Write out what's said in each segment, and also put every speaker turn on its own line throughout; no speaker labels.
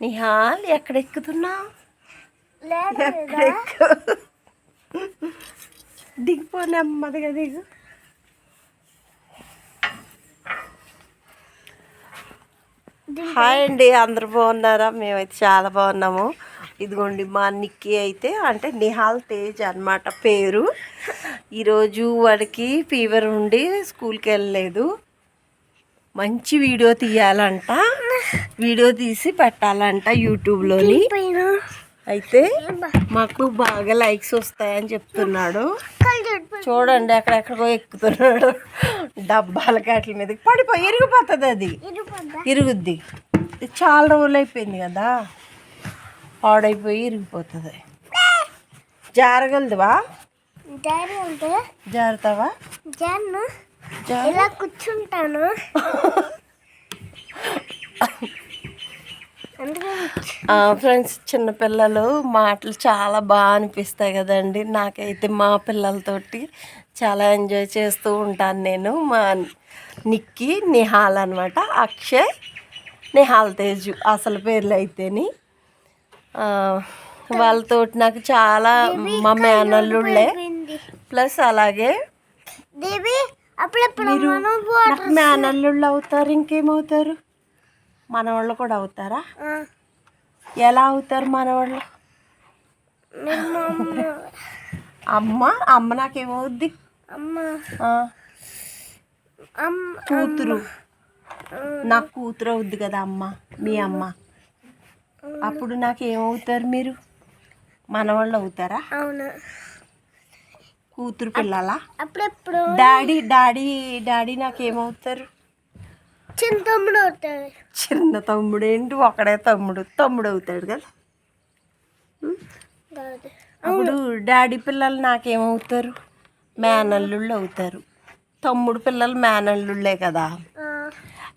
నిహాల్ ఎక్కడ ఎక్కుతున్నావు దిగిపో నెమ్మదిగా దిగు. హాయ్ అండి అందరు బాగున్నారా? మేమైతే చాలా బాగున్నాము. ఇదిగోండి మా నిక్కీ అయితే అంటే నిహాల్ తేజ్ అన్నమాట పేరు. ఈరోజు వాడికి ఫీవర్ ఉండి స్కూల్కి వెళ్ళలేదు. మంచి వీడియో తీయాలంట. వీడియో తీసి పెట్టాలంట యూట్యూబ్లోని. అయితే మాకు బాగా లైక్స్ వస్తాయని చెప్తున్నాడు. చూడండి అక్కడెక్కడికో ఎక్కుతున్నాడు. డబ్బాల కాట్ల మీద పడిపోయి ఇరిగిపోతుంది అది. ఇరుగుద్ది. చాలా రోజులు అయిపోయింది కదా. పాడైపోయి ఇరిగిపోతుంది. జారగలదువా? జారుతావా?
ఇలా కూర్చుంటాను
ఫ్రెండ్స్ చిన్నపిల్లలు మాటలు చాలా బాగా అనిపిస్తాయి కదండి. నాకైతే మా పిల్లలతోటి చాలా ఎంజాయ్ చేస్తూ ఉంటాను నేను. మా నిక్కి నిహాల్ అనమాట అక్షయ్ నిహాల్ తేజు అసలు పేర్లు అయితేని ఆ, వాళ్ళతోటి నాకు చాలా మా మేనల్లుళ్ళే. ప్లస్ అలాగే మీరు నాకు మేనల్లుళ్ళు అవుతారు ఇంకేమవుతారు? మనవాళ్ళు కూడా అవుతారా? ఎలా అవుతారు మనవాళ్ళు?
అమ్మ.
అమ్మ నాకేమవుద్ది? కూతురు. నాకు కూతురు అవుద్ది కదా అమ్మ మీ అమ్మ. అప్పుడు నాకేమవుతారు మీరు? మనవాళ్ళు అవుతారా?
అవును.
కూతురు పిల్లలా?
అప్పుడెప్పుడు?
డాడీ డాడీ డాడీ నాకేమవుతారు?
చిన్న తమ్ముడు అవుతాడు.
చిన్న తమ్ముడు ఏంటి? ఒకడే తమ్ముడు తమ్ముడు అవుతాడు కదా. అప్పుడు డాడీ పిల్లలు నాకేమవుతారు? మేనల్లుళ్ళు అవుతారు. తమ్ముడు పిల్లలు మేనల్లుళ్ళే కదా.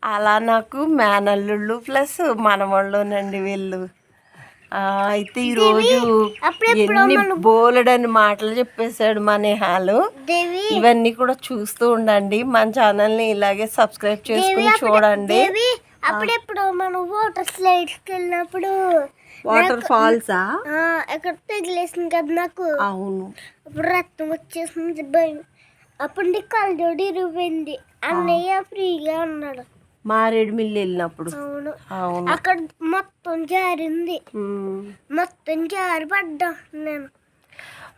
అలా నాకు మేనల్లుళ్ళు ప్లస్ మనవాళ్ళునండి వీళ్ళు. అయితే ఈరోజు ఎన్ని బోలెడని మాటలు చెప్పేశాడు మా నేహాలు. ఇవన్నీ కూడా చూస్తూ ఉండండి. మన ఛానల్ని ఇలాగే సబ్స్క్రైబ్ చేసుకుని చూడండి.
అప్పుడెప్పుడు మనం వాటర్ స్లైడ్స్కి వెళ్ళినప్పుడు
వాటర్ ఫాల్సా?
ఆ, ఎక్కడ తగిలేసింది కదా నాకు.
అవును.
అప్పుడు రక్తం వచ్చేసింది భయం. అప్పుడు నీ కళ్ళజోడి ఇరిగిపోయింది. అన్నయ్య ఫ్రీగా ఉన్నాడు.
మారేడు మిల్లి వెళ్ళినప్పుడు.
అవును. అక్కడ మొత్తం జారింది. మొత్తం జారి పడ్డా నేను.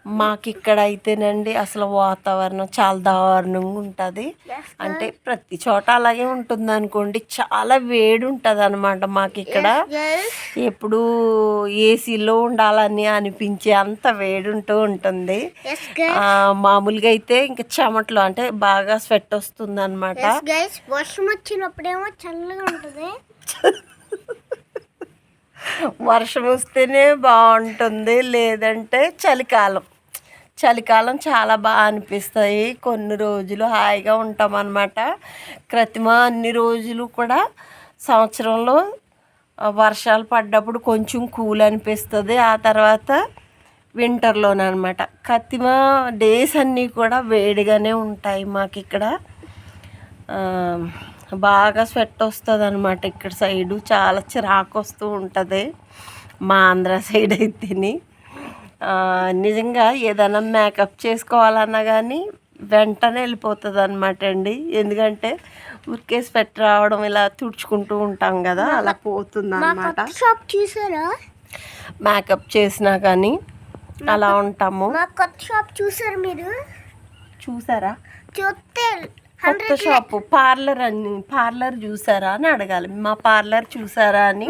మాకు ఇక్కడ అయితేనండి అసలు వాతావరణం చాలా దారుణంగా ఉంటుంది అంటే ప్రతి చోట అలాగే ఉంటుంది అనుకోండి చాలా వేడి ఉంటుంది అనమాట మాకు ఇక్కడ ఎప్పుడు ఏసీలో ఉండాలని అనిపించే అంత వేడి ఉంటూ ఉంటుంది మామూలుగా అయితే ఇంకా చెమటలు అంటే బాగా స్వెట్ వస్తుంది అనమాట
వర్షం వచ్చినప్పుడేమో చల్లగా ఉంటుంది
వర్షం వస్తేనే బాగుంటుంది లేదంటే చలికాలం. చలికాలం చాలా బాగా అనిపిస్తాయి. కొన్ని రోజులు హాయిగా ఉంటాం అన్నమాట క్రతిమ అన్ని రోజులు కూడా సంవత్సరంలో వర్షాలు పడ్డప్పుడు కొంచెం కూల్ అనిపిస్తుంది. ఆ తర్వాత వింటర్లోనమాట కత్తిమ డేస్ అన్నీ కూడా వేడిగానే ఉంటాయి మాకు ఇక్కడ బాగా స్వెట్ వస్తుంది అనమాట ఇక్కడ సైడు. చాలా చిరాకు వస్తూ ఉంటుంది. మా ఆంధ్ర సైడ్ అయితేని నిజంగా ఏదైనా మేకప్ చేసుకోవాలన్నా కానీ వెంటనే వెళ్ళిపోతుంది అనమాట అండి. ఎందుకంటే ఊరికే స్వెట్ రావడం ఇలా తుడుచుకుంటూ ఉంటాం కదా అలా పోతుంది అనమాట
చూసారా?
మేకప్ చేసినా కానీ అలా ఉంటాము.
కొత్త షాప్ చూసారు మీరు?
చూసారా?
చూస్తే
కొత్త షాపు పార్లర్ అని పార్లర్ చూసారా అని అడగాలి. మా పార్లర్ చూసారా అని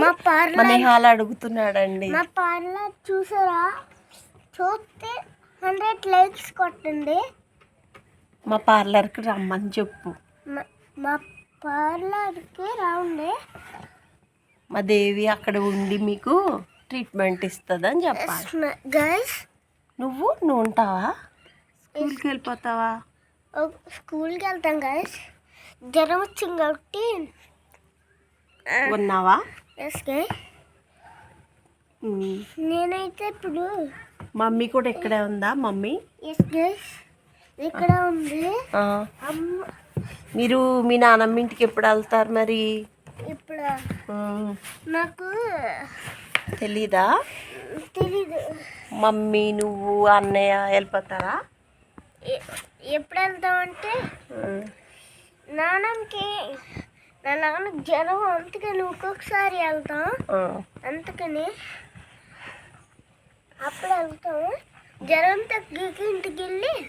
మా
నిహాల్ అడుగుతున్నాడండి.
మా పార్లర్ చూసారా? చూస్తే హండ్రెడ్ లైక్స్ కొట్టండి.
మా పార్లర్కి రమ్మని చెప్పు.
మా- పార్లర్కి రాండి
మా దేవి అక్కడ ఉండి మీకు ట్రీట్మెంట్ ఇస్తుందని చెప్పాలి.
గైస్
నువ్వు నువ్వు ఉంటావా? స్కూల్కి వెళ్ళిపోతావా?
స్కూల్కి వెళ్తాం గైస్ జ్వరం వచ్చింది కాబట్టి.
ఉన్నావా?
Yes
um.
నేనైతే ఇప్పుడు
మమ్మీ కూడా ఇక్కడే ఉందా మమ్మీ?
ఇక్కడ ఉంది.
మీరు మీ నానమ్మ ఇంటికి ఎప్పుడు వెళ్తారు మరి?
ఇప్పుడు నాకు
తెలీదా?
తెలీదు.
మమ్మీ నువ్వు అన్నయ్య వెళ్ళిపోతారా?
ఎప్పుడు వెళ్తామంటే నాన్నకి నా నాన్నకి జ్వరం అందుకని ఒక్కొక్కసారి వెళ్తాం. అందుకని అప్పుడు వెళ్తాం జ్వరం తగ్గికి ఇంటికి వెళ్ళి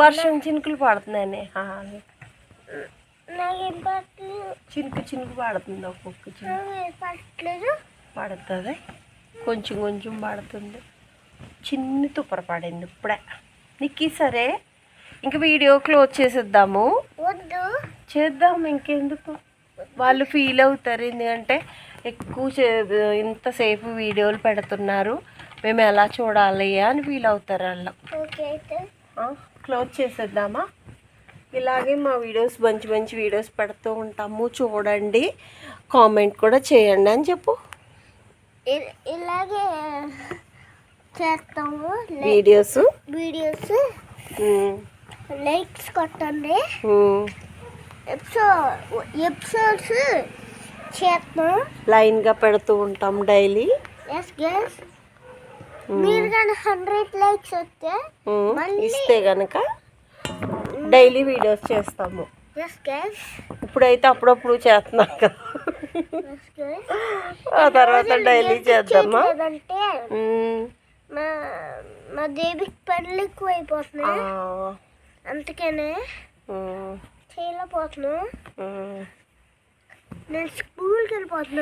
వర్షం చినుకులు
నాకేం పట్టలేదు.
చినుకు చినుకు పడుతుంది ఒక్కొక్క
పట్టలేదు.
పడుతుంది. కొంచెం కొంచెం పడుతుంది. చిన్ని తుప్పర పడింది ఇప్పుడే. నీకు సరే. ఇంక వీడియో క్లోజ్ చేసేద్దాము.
వద్దు.
చేద్దాం ఇంకెందుకు? వాళ్ళు ఫీల్ అవుతారు. ఎందుకంటే ఎక్కువ ఇంతసేపు వీడియోలు పెడుతున్నారు. మేము ఎలా చూడాలి అని ఫీల్ అవుతారు వాళ్ళు.
ఓకే అయితే.
క్లోజ్ చేసేద్దామా? ఇలాగే మా వీడియోస్ మంచి మంచి వీడియోస్ పెడుతూ ఉంటాము. చూడండి. కామెంట్ కూడా చేయండి అని చెప్పు.
ఇలాగే చేస్తాము.
వీడియోస్
వీడియోస్ లైక్స్ కొట్టండి. ఎపిసోడ్ ఎపిసోడ్స్ చేస్తాం
లైన్గా పెడుతూ ఉంటాం డైలీ
ఎస్ గైస్ మీరు కానీ హండ్రెడ్ లైక్స్ వస్తే మళ్ళీ-
ఇస్తే గనక డైలీ వీడియోస్ చేస్తాము. ఇప్పుడైతే అప్పుడప్పుడు చేస్తున్నాం కదా. ఆ తర్వాత డైలీ చేద్దామా?
నా నా దేవికి పనులు ఎక్కువ అయిపోతున్నాయి అందుకనే
ఉమ్,
చేయలేకపోతున్నాను. నేను స్కూల్కి వెళ్ళిపోతున్నాను